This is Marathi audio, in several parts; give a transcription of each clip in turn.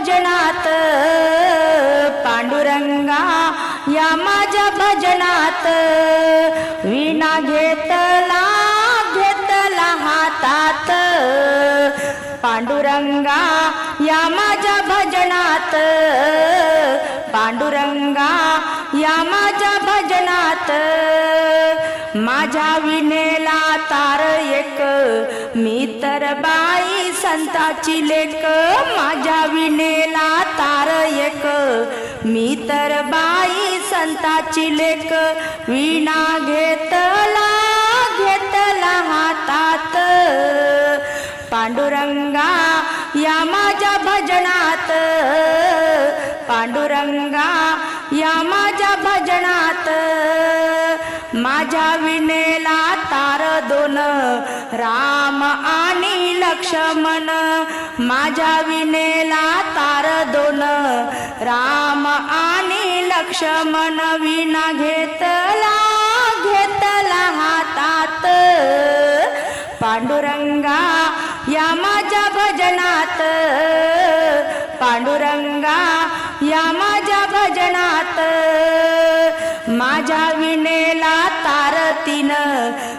भजनात पांडुरंगा या माझ्या भजनात. विना घेतला घेतला हातात. पांडुरंगा या माझ्या भजनात. पांडुरंगा या माझ्या भजनात. माझ्या विणेला तार एक मी तर बाई संताची लेक. माझ्या विणे मी तर बाई संताची लेख विणा घेतला घेतला हातात. पांडुरंगा या माझ्या भजनात. पांडुरंगा या माझ्या भजनात. माझ्या विनेला दोन राम आणि लक्ष्मण माझ्या विनेला तार दोन राम आणि लक्ष्मण विना घेतला घेतला हातात. पांडुरंगा या माझ्या भजनात पांडुरंगा या माझ्या भजनात माझ्या विनेला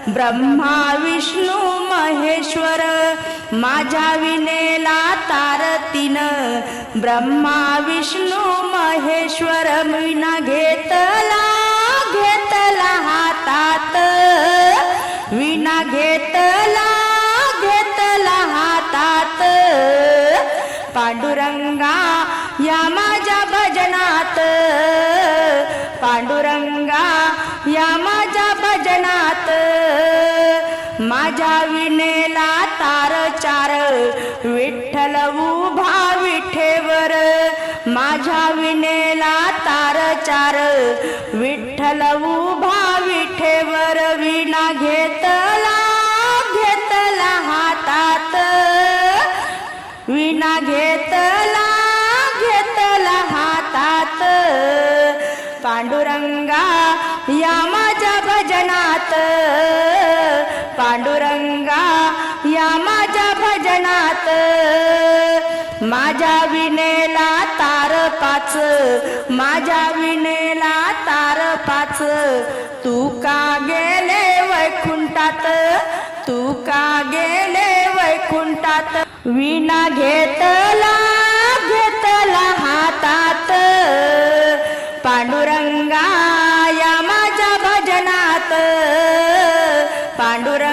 ब्रह्मा विष्णू महेश्वर माझ्या विनेला तार तीन ब्रह्मा विष्णू महेश्वर विना घेतला घेतला हातात. विना घेतला घेतला हातात. पांडुरंगा या माझ्या भजनात. पांडुरंगा माझ्या विनेला तार चार विठ्ठल उभा विठेवर. माझ्या विनेला तार चार विठ्ठल उभा विठेवर. विना घेतला घेतला हातात. विना घेतला पांडुरंगा या माझ्या भजनात. पांडुरंगा या माझ्या भजनात. माझ्या विणेला तार पाच माझ्या विणेला तार पाच. तू का गेले वैकुंठात? तू का गेले वैकुंठात? विणा घेतला पांडुरंगा